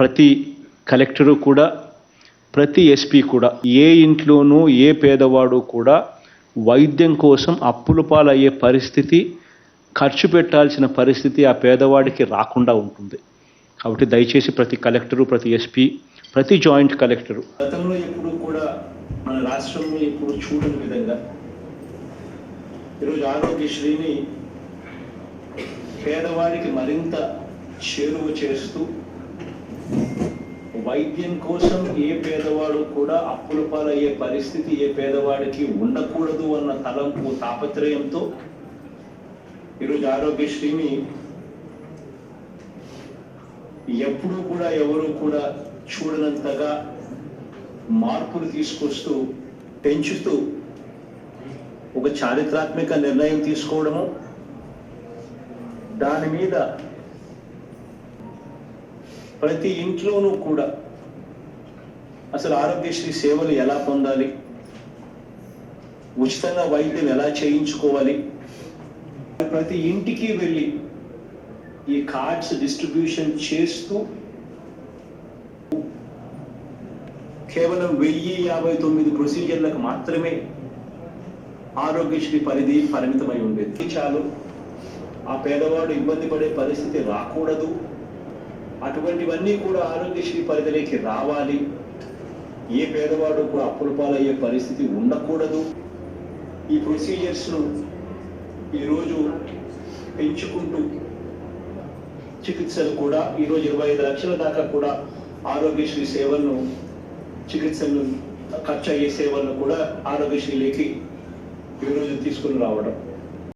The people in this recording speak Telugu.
ప్రతి కలెక్టరు కూడా ప్రతి ఎస్పీ కూడా ఏ ఇంట్లోనూ ఏ పేదవాడు కూడా వైద్యం కోసం అప్పుల పాలయ్యే పరిస్థితి ఖర్చు పెట్టాల్సిన పరిస్థితి ఆ పేదవాడికి రాకుండా ఉంటుంది. కాబట్టి దయచేసి ప్రతి కలెక్టరు ప్రతి ఎస్పీ ప్రతి జాయింట్ కలెక్టరు. గతంలో ఎప్పుడు కూడా మన రాష్ట్రంలో ఎప్పుడు చూడని విధంగా ఈరోజు ఆరోగ్యశ్రీని పేదవాడికి మరింత చేరువ చేస్తూ వైద్యం కోసం ఏ పేదవాడు కూడా అప్పుల పాలయ్యే పరిస్థితి ఏ పేదవాడికి ఉండకూడదు అన్న తలంపు తాపత్రయంతో ఈరోజు ఆరోగ్యశ్రీని ఎప్పుడూ కూడా ఎవరు కూడా చూడనంతగా మార్పులు తీసుకొస్తూ పెంచుతూ ఒక చారిత్రాత్మక నిర్ణయం తీసుకోవడము దాని మీద ప్రతి ఇంట్లోనూ కూడా అసలు ఆరోగ్యశ్రీ సేవలు ఎలా పొందాలి? ఉచితంగా వైద్యం ఎలా చేయించుకోవాలి? ప్రతి ఇంటికి వెళ్ళి ఈ కార్డ్స్ డిస్ట్రిబ్యూషన్ చేస్తూ కేవలం వెయ్యి యాభై తొమ్మిది ప్రొసీజర్లకు మాత్రమే ఆరోగ్యశ్రీ పరిధి పరిమితమై ఉండేది. చాలు. ఆ పేదవాడు ఇబ్బంది పడే పరిస్థితి రాకూడదు. అటువంటివన్నీ కూడా ఆరోగ్యశ్రీ పరిధిలోకి రావాలి. ఏ పేదవాడు కూడా అప్పుల పాలయ్యే పరిస్థితి ఉండకూడదు. ఈ ప్రొసీజర్స్ను ఈరోజు పెంచుకుంటూ చికిత్సలు కూడా ఈరోజు ఇరవై ఐదు లక్షల దాకా కూడా ఆరోగ్యశ్రీ సేవలను చికిత్సలు ఖర్చు అయ్యే సేవలను కూడా ఆరోగ్యశ్రీలోకి ఈరోజు తీసుకుని రావడం.